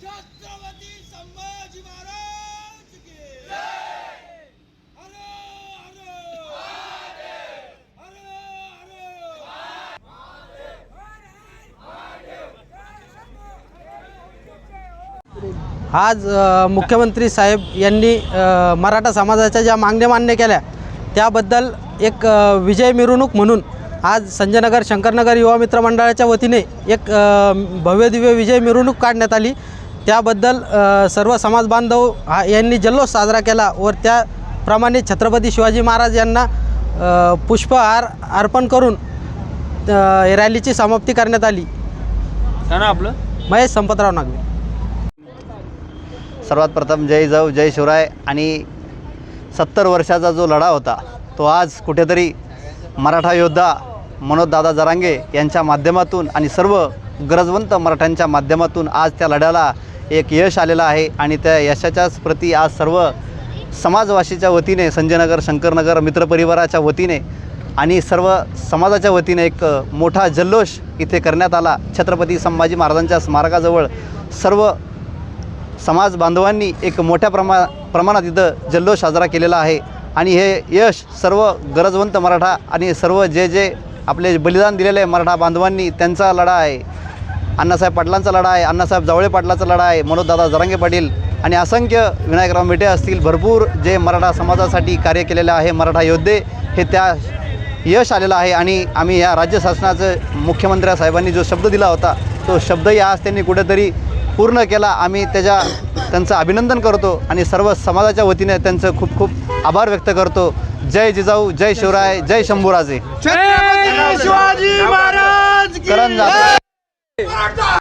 छत्रपती संभाजी महाराज की आज मुख्यमंत्री साहेब यांनी मराठा समाजाच्या ज्या मागण्या मान्य केल्या त्याबद्दल एक विजय मिरवणूक म्हणून आज संजयनगर शंकरनगर युवा मित्र मंडळाच्या वतीने एक अ, भव्यदिव्य विजय मिरवणूक काढण्यात आली. त्याबद्दल सर्व समाज बांधव हा यांनी जल्लोष साजरा केला व त्याप्रमाणे छत्रपती शिवाजी महाराज यांना पुष्पहार अर्पण करून रॅलीची समाप्ती करण्यात आली. काय ना आपलं? महेश संपतराव नागवे. सर्वात प्रथम जय जाऊ जय शिवराय आणि सत्तर वर्षाचा जो लढा होता तो आज कुठेतरी मराठा योद्धा मनोजदादा जरांगे यांच्या माध्यमातून आणि सर्व गरजवंत मराठ्यांच्या माध्यमातून आज त्या लढ्याला एक यश आलेलं आहे आणि त्या यशाच्याच प्रती आज सर्व समाजवासीच्या वतीने संजयनगर शंकरनगर मित्रपरिवाराच्या वतीने आणि सर्व समाजाच्या वतीने एक मोठा जल्लोष इथे करण्यात आला. छत्रपती संभाजी महाराजांच्या स्मारकाजवळ सर्व समाज बांधवांनी एक मोठ्या प्रमा प्रमाणात इथं जल्लोष साजरा केलेला आहे. आणि हे यश सर्व गरजवंत मराठा आणि सर्व जे जे आपले बलिदान दिलेले मराठा बांधवांनी त्यांचा लढा आहे. अण्णासाहेब पाटलांचा लढा आहे अण्णासाहेब जावळे पाटलाचा लढा आहे मनोजदादा जरांगे पाटील आणि असंख्य विनायकराव मेटे असतील भरपूर जे मराठा समाजासाठी कार्य केलेले आहे मराठा योद्धे हे त्या यश आलेलं आहे आणि आम्ही या राज्य शासनाचं मुख्यमंत्री साहेबांनी जो शब्द दिला होता तो शब्दही आज त्यांनी कुठेतरी पूर्ण केला. आम्ही त्याच्या त्यांचं अभिनंदन करतो आणि सर्व समाजाच्या वतीने त्यांचं खूप खूप आभार व्यक्त करतो. जय जिजाऊ जय शिवराय जय शंभूराजे. शिवाजी महाराज